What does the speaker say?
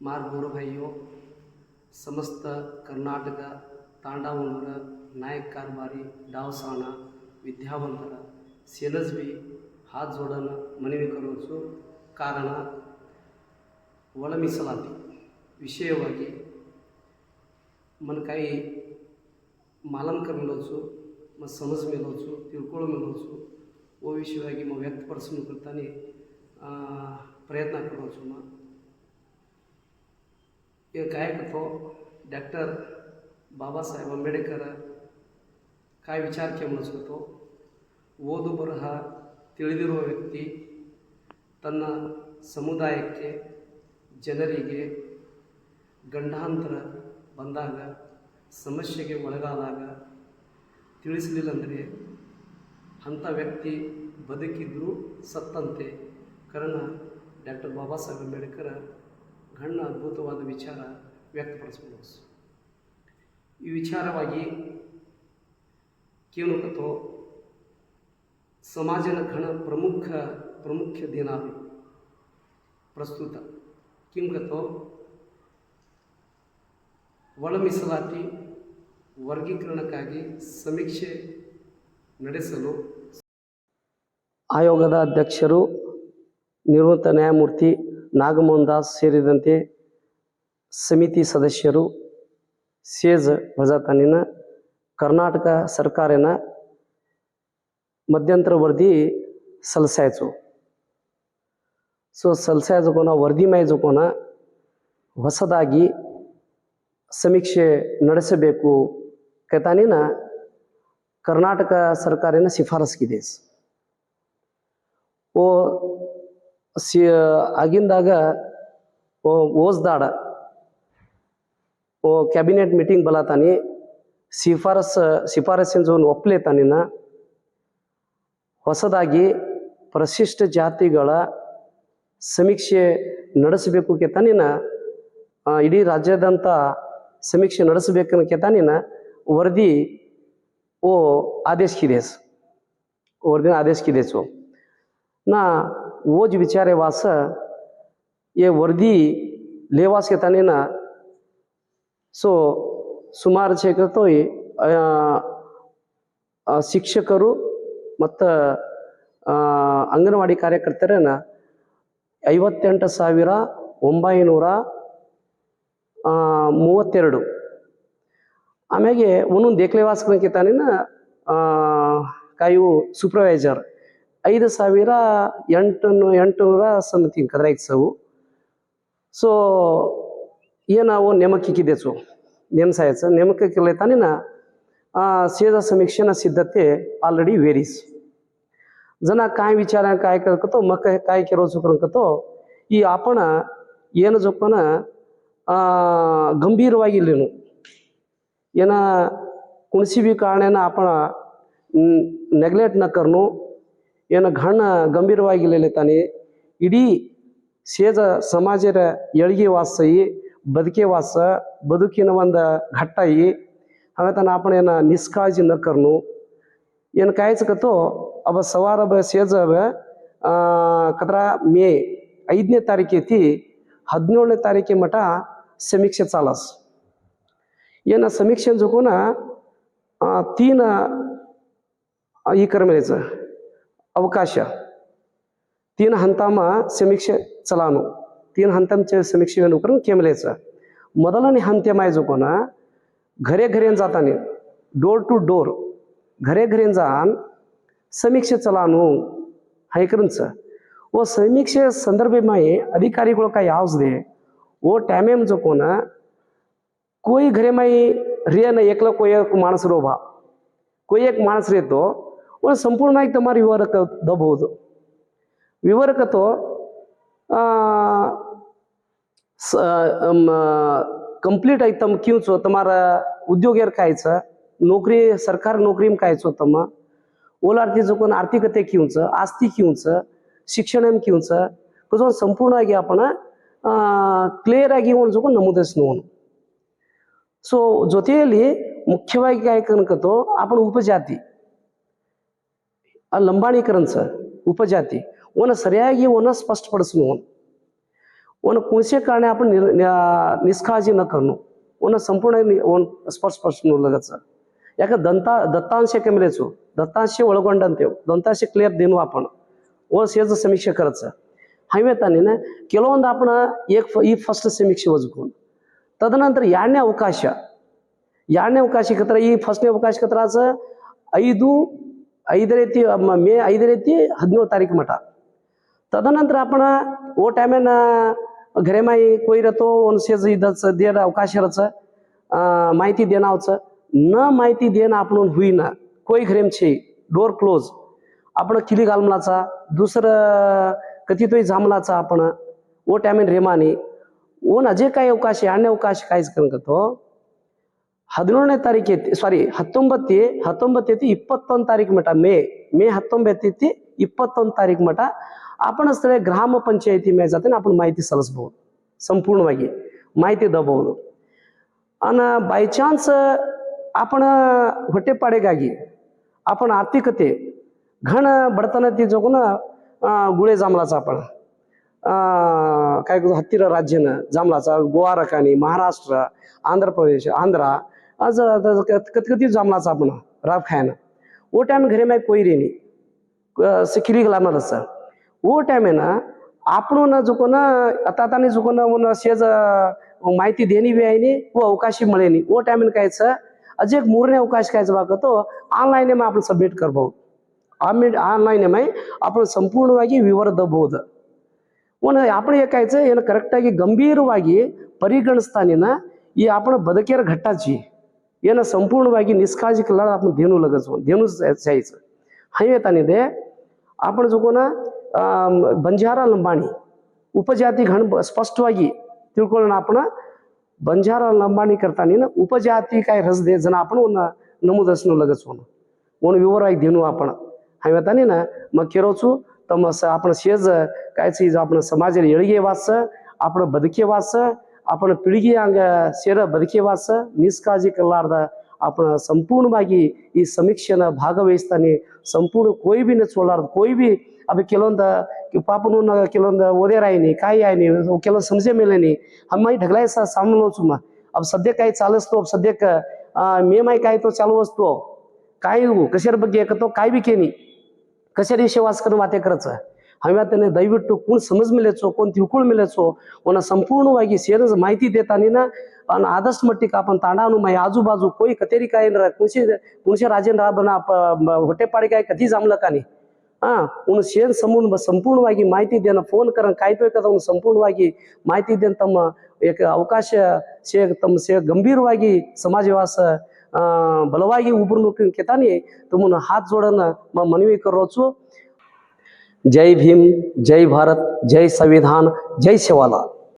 ಮಾರ್ಮೂರು भाइयों ಸಮಸ್ತ ಕರ್ನಾಟಕ ತಾಂಡಾವನರ ನಾಯಕ್ ಕಾರ್ಬಾರಿ ಡಾವ್ಸಾಣ ವಿದ್ಯಾವಂತರ ಸೆಲಸ್ವಿ ಹಾತ್ ಜೋಡನ ಮನವಿ ಕರೋಸು ಕಾರಣ ಒಳ ವಿಷಯವಾಗಿ ಮನಕಾಯಿ ಮಾಲಂಕರ ಮೇಲೋಚು ಮತ್ತು ಸಮಸ್ ಮೇಲೋಚು ತಿಳ್ಕೊಳ್ಳೋ ಮೇಲೋಚು ಓ ವಿಷಯವಾಗಿ ಮ ವ್ಯಕ್ತಪಡಿಸ್ಕೊಳ್ತಾನೆ ಪ್ರಯತ್ನ ಕರೋಚು ಈ ಡಾಕ್ಟರ್ ಬಾಬಾ ಸಾಹೇಬ್ ಅಂಬೇಡ್ಕರ್ ಕಾಯಿ ವಿಚಾರಕ್ಕೆ ಗಮನಿಸ್ಬೇಕು ಓದು ಬರಹ ತಿಳಿದಿರುವ ವ್ಯಕ್ತಿ ತನ್ನ ಸಮುದಾಯಕ್ಕೆ, ಜನರಿಗೆ ಗಂಡಾಂತರ ಬಂದಾಗ, ಸಮಸ್ಯೆಗೆ ಒಳಗಾದಾಗ ತಿಳಿಸಲಿಲ್ಲ ಅಂದರೆ ಅಂಥ ವ್ಯಕ್ತಿ ಬದುಕಿದ್ರೂ ಸತ್ತಂತೆ. ಕಾರಣ ಡಾಕ್ಟರ್ ಬಾಬಾ ಸಾಹೇಬ್ ಅಂಬೇಡ್ಕರ್ ಗಣ್ಯ ಅದ್ಭುತವಾದ ವಿಚಾರ ವ್ಯಕ್ತಪಡಿಸಬಹುದು ಈ ವಿಚಾರವಾಗಿ ಕೇಳುಕತೋ ಸಮಾಜನ ಘನ ಪ್ರಮುಖ ಪ್ರಮುಖ ದಿನ ಪ್ರಸ್ತುತ ಕಿಂಕತೋ ಒಳ ಮೀಸಲಾತಿ ವರ್ಗೀಕರಣಕ್ಕಾಗಿ ಸಮೀಕ್ಷೆ ನಡೆಸಲು ಆಯೋಗದ ಅಧ್ಯಕ್ಷರು ನಿವೃತ್ತ ನ್ಯಾಯಮೂರ್ತಿ ನಾಗಮೋಹನ್ ದಾಸ್ ಸೇರಿದಂತೆ ಸಮಿತಿ ಸದಸ್ಯರು ಸೇಜ್ ಪ್ರಜಾತಾನಿನ ಕರ್ನಾಟಕ ಸರ್ಕಾರನ ಮಧ್ಯಂತರ ವರದಿ ಸಲಸಾಯಿತು ಸೊ ಸಲ್ಸಾಯ್ಕೋನ ವರದಿ ಮೇಜಕೋನ ಹೊಸದಾಗಿ ಸಮೀಕ್ಷೆ ನಡೆಸಬೇಕು ಕೈತಾನಿನ ಕರ್ನಾಟಕ ಸರ್ಕಾರನ ಶಿಫಾರಸ್ಗಿದೆ ಓ ಸಿ, ಆಗಿಂದಾಗ ಓಸ್ದಾಡ, ಓ, ಕ್ಯಾಬಿನೆಟ್ ಮೀಟಿಂಗ್ ಬಲತಾನಿ, ಶಿಫಾರಸ್, ಶಿಫಾರಸ್ಸಿನ ಜೋನ್ ಒಪ್ಪಲೆ ತಾನಿನ ಹೊಸದಾಗಿ ಪ್ರಶಿಷ್ಟ ಜಾತಿಗಳ ಸಮೀಕ್ಷೆ ನಡೆಸಬೇಕು ಕೆತಾನಿನ ಇಡೀ ರಾಜ್ಯದಂತ ಸಮೀಕ್ಷೆ ನಡೆಸಬೇಕನ್ನ ಕೆತಾನಿನ ವರದಿ, ಓ, ಆದೇಶ ಕಿದೇಸ್. ವರದಿನ ಆದೇಶ ಕಿದೇಸು. ನಾ ಓಜ್ ವಿಚಾರ ವಾಸ ಎ ವರ್ದಿ ಲೇವಾಸ್ಗೆ ತಾನೇನ ಸೊ ಸುಮಾರು ಚೇಕರ್ತೋ ಶಿಕ್ಷಕರು ಮತ್ತು ಅಂಗನವಾಡಿ ಕಾರ್ಯಕರ್ತರೇನ ಐವತ್ತೆಂಟು ಸಾವಿರ ಒಂಬೈನೂರ ಮೂವತ್ತೆರಡು. ಆಮ್ಯಾಗೆ ಒಂದೊಂದು ದೇಖಲೆ ವಾಸಕ್ಕಿಂತಾನೇನ ಕಾಯು ಸೂಪರ್ವೈಸರ್ ಐದು ಸಾವಿರ ಎಂಟು ಎಂಟುನೂರ ಸಮಥಿಂಗ್ ಕದ್ರಾಯ್ಸವು ಸೊ ಏನಾವು नेमकिकिदेचो नेमसायचं नेमकं केलं ताने ना शेजा समीक्षेना सिद्धते ऑलरेडी वेरीस ಜನ काय ವಿಚಾರ काय करतो मग काय काय केरोचो करतो ಈ आपण ಏನು ಜೊಪ್ಪನ ಗಂಭೀರವಾಗಿ ಇಲ್ಲೇನು ಏನ कुणसी बी कारणानं आपण ನೆಗ್ಲೆಕ್ಟ್ ನ करनो ಏನು ಘಣ್ಣ ಗಂಭೀರವಾಗಿಲ್ಲ ತಾನೆ ಇಡೀ ಸೇಜ ಸಮಾಜದ ಎಳಗೆ ವಾಸ, ಬದುಕೆ ವಾಸ, ಬದುಕಿನ ಒಂದು ಘಟ್ಟಾಯಿ. ಹಾಗತನ ಆಪಣ ಏನ ನಿಷ್ಕಾಳಜಿ ನಕರ್ನು ಏನು ಕಾಯ್ಸಕತ್ತೋ ಅವ ಸವಾರ ಬ ಸೇಜ ಕದ್ರ ಮೇ ಐದನೇ ತಾರೀಕೈತಿ ಹದಿನೇಳನೇ ತಾರೀಕಿ ಮಠ ಸಮೀಕ್ಷೆ ಚಾಲಸ್. ಏನ ಸಮೀಕ್ಷೆ ಜೊಕೋನ ತೀನ ಈ ಕರ್ಮೇಜ. ಅವಕಾಶ ತೀನ್ ಹಂತಾಮ ಸಮೀಕ್ಷೆ ಚಲಾನು ತೀನ್ ಹಂತಮಚ ಸಮೀಕ್ಷೆಯನ್ನು करून केमलेचा ಮೊದಲನೇ ಹಂತ್ಯಮಾಯ ಜೋಕೋನ घरे घरेन जाताना डोर टू डोर घरे घरेन जान ಸಮೀಕ್ಷೆ ಚಲಾನು ಹೈಕರಂಚ ಓ ಸಮೀಕ್ಷೆ ಸಂದರ್ಭಮಾಯಿ ಅಧಿಕಾರಿಗಳು ಕೈ ಯಾವ್ಸ್ದೆ ಓ ಟೈಮೇಮ್ ಜೋಕೋನ कोई घरेमाई रे न एकला कोई एक माणूस रोभा कोई एक माणूस रेतो પણ સંપૂર્ણમાં તમારે વિવરક દબો હતો વિવરક હતો કમ્પ્લીટ આઈ તમે ક્યું છો તમારા ઉદ્યોગેર કાય છે નોકરી સરકાર નોકરીમાં કાય છો તમે ઓલારથી જો કોઈ આર્થિકતે ક્યું છે આસ્તિ ક્યું છે ಶಿಕ್ಷಣ ಎಮ್ ಕ್ಯೂನ್ಸ ಕುಸೋನ್ ಸಂಪೂರ್ಣವಾಗಿ ಆಪಣ ಕ್ಲಿಯರ್ ಆಗಿ ಒಂದು ನಮೂದಿಸ್ನೋನು ಸೊ ಜೊತೆಯಲ್ಲಿ ಮುಖ್ಯವಾಗಿ ಕಾಯ್ಕನ್ಕತೋ ಆಪಣ ಉಪಜಾತಿ ಆ ಲಂಬಾಣಿಕರಂಸ ಉಪಜಾತಿ ಅವನ ಸರಿಯಾಗಿ ಅವನ ಸ್ಪಷ್ಟಪಡಿಸನು ಅವನು ಅವನ कोणसे कारणे आपण निष्काळजी न करणं ಅವನ ಸಂಪೂರ್ಣ ಸ್ಪಷ್ಟಪಡಿಸನು ಲಗತ್ಸ ಯಾಕೆ ದಂತ ದತ್ತಾಂಶ ಕಮಲೆಚು ದತ್ತಾಂಶ ಒಳಗೊಂಡಂತೆವು ದಂತಾಂಶ ಕ್ಲಿಯರ್ ದೇನು ಆಪಣ व ಸೇರ್ಸ ಸಮೀಕ್ಷೆ करच ಹೈವೇ ತಾನೇನ ಕೆಲವೊಂದು ಆಪಣ ಏಕ್ ಈ ಫಸ್ಟ್ ಸಮೀಕ್ಷೆ ವಜಕೊಂಡು ತದನಂತರ ಎರಡನೇ ಅವಕಾಶ ಎರಡನೇ ಅವಕಾಶಕ್ಕೆ ಈ ಫಸ್ಟ್ನೇ ಅವಕಾಶಕ್ಕೆ ಐದು ಐದನೇ ತಿ ಮ- ಮೇ ಐದನೇ ತಿ ಹದಿನೇಳು ತಾರೀಕು ಮಠ तदनंतर आपण ओ टायमेन घरेमाई कोई रतो सेज इदच देर अवकाशाचं माहिती देण्याचं न माहिती देणं आपण होईना कोई घरेम छे डोर क्लोज आपण किली घालमलाचा दुसरं कथितोय जामलाचा आपण ओ टायमेन रेमाने ಓನ್ ಅಜೆ ಕಾಯಿ ಅವಕಾಶ ಎರಡನೇ ಅವಕಾಶ ಕಾಯ್ಸ್ಕೊಂಡ್ಕತ್ತು ಹದಿನೇಳನೇ ತಾರೀಕೈತಿ ಸಾರಿ ಹತ್ತೊಂಬತ್ತಿ ಹತ್ತೊಂಬತ್ತೈತಿ ಇಪ್ಪತ್ತೊಂದು ತಾರೀಕು ಮಠ ಮೇ ಮೇ ಹತ್ತೊಂಬತ್ತೈತಿ ಇಪ್ಪತ್ತೊಂದು ತಾರೀಕು ಮಠ आपण स्थळे ग्राम पंचायती मे जाते आपण माहिती सलसಬಹುದು संपूर्णವಾಗಿ ಮಾಹಿತಿ ದಬಹುದು ಅನ ಬೈ ಚಾನ್ಸ್ आपण ಹೊಟ್ಟೆಪಾಡಿಗಾಗಿ आपण ಆರ್ಥಿಕತೆ घण ಬಡತನತಿ ಜೋಗುನ ಗುಳೆ ಜಾಮಲಾಚ आपण काय हत्तीर राज्यनं जामलाचा गोवा रकानी महाराष्ट्र आंध्र प्रदेश आंध्रा आज कथकथी जामला आपण. राब खायना. ओ टाइम घरे में कोई रे नहीं सिखिरी मला सर. वो टाइम आहे ना आपणो ना झुको ना आता आता नाही झुको ना शेज माहिती देणी बी आहे व अवकाशी मिळे नाही वो टाइम कायचं अजय एक मूरने अवकाश कायचं बागतो ऑनलाईन मग आपण सबमिट करಬಹುದು ಆಮೇಲೆ ऑनलाईन माय आपण संपूर्ण विवर दबोद ಒಂದು आपण ಏಕಾಯ್चं ಏನು ಕರೆಕ್ಟಾಗಿ ಗಂಭೀರವಾಗಿ ಪರಿಗಣಿಸ್ತಾನಿನ ಈ आपण बदकेर ಘಟ್ಟಾಚಿ ऐन संपूर्ण निष्काजिक धेनु लगस धेनु सैच हाँ ये आप जो को ना बंजार लंबाणी उपजाति घन स्पष्टवा तक अपना बंजार लंबाणी करता नहीं ना उपजाति का रस दे जन आप नमूदस लगस वो विवर आई देनू आप हाँ वेता नहीं ना मैं खेरो तो मैं अपना शेज का समाज ये वाच अपना बदके वाच आपण पिळगी अंग शेर बदकेवास निष्काळजी करलारद आपण संपूर्ण भागी ही समीक्षे ಭಾಗವಹस्ताने संपूर्ण कोय भी न छोडलार कोय भी अब ಕೆಲವೊಂದು पापण केलवंद वगेरा आहे नाही काय आहे नहीं समजे मेलं नाही हम माय ढगलायसा सामनो सुमा. अब सध्या काय चालू असतो सध्याका मे माय काय तो चालू असतो. काय कशार बघी आहे काय बी केनी. कशारी शे करून वाते करायचं ಹವ್ಯಾತನೇ ದಯವಿಟ್ಟು ಕುಣ್ ಸಮಜ್ ಮೇಲೆ ಹಚ್ಚೋ ಕುಣ್ ತಿಳ್ಕೊಳ್ ಮೇಲೆ ಹಚ್ಚೋ ಅವನ ಸಂಪೂರ್ಣವಾಗಿ ಸೇರ ಮಾಹಿತಿ ದೇತಾನಿನ ಅವನ ಆದಷ್ಟು ಮಟ್ಟಿಗೆ ಕಾಪನ್ ತಾಂಡಾನು ಮೈ ಆಜು ಬಾಜು ಕೊಯ್ ಕತೇರಿಕಾಯಿನ್ರ ಕುಣಿಸಿ ಕುಣಿಸಿ ರಾಜೇಂದ್ರ ಆಬನ ಹೊಟ್ಟೆಪಾಡಿಕಾಯಿ ಕತಿ ಜಾಮ್ಲಕಾನಿ ಆ ಅವನು ಸೇನ್ ಸಂಪೂರ್ಣ, ಸಂಪೂರ್ಣವಾಗಿ ಮಾಹಿತಿ ಇದೆಯನ್ನ ಫೋನ್ ಕರ ಕಾಯ್ಬೇಕಾದ ಅವನು ಸಂಪೂರ್ಣವಾಗಿ ಮಾಹಿತಿ ಇದೆಯನ್ನ ತಮ್ಮ ಏಕ ಅವಕಾಶ ಸೇ, ತಮ್ಮ ಸೇ ಗಂಭೀರವಾಗಿ ಸಮಾಜವಾಸ ಬಲವಾಗಿ ಉಬ್ರನು ಕೆತಾನಿ ತಮ್ಮನ ಹಾತ್ ಜೋಡನ್ನ ಮನವಿ ಕರೋಚು जय भीम जय भारत जय संविधान जय शिवाला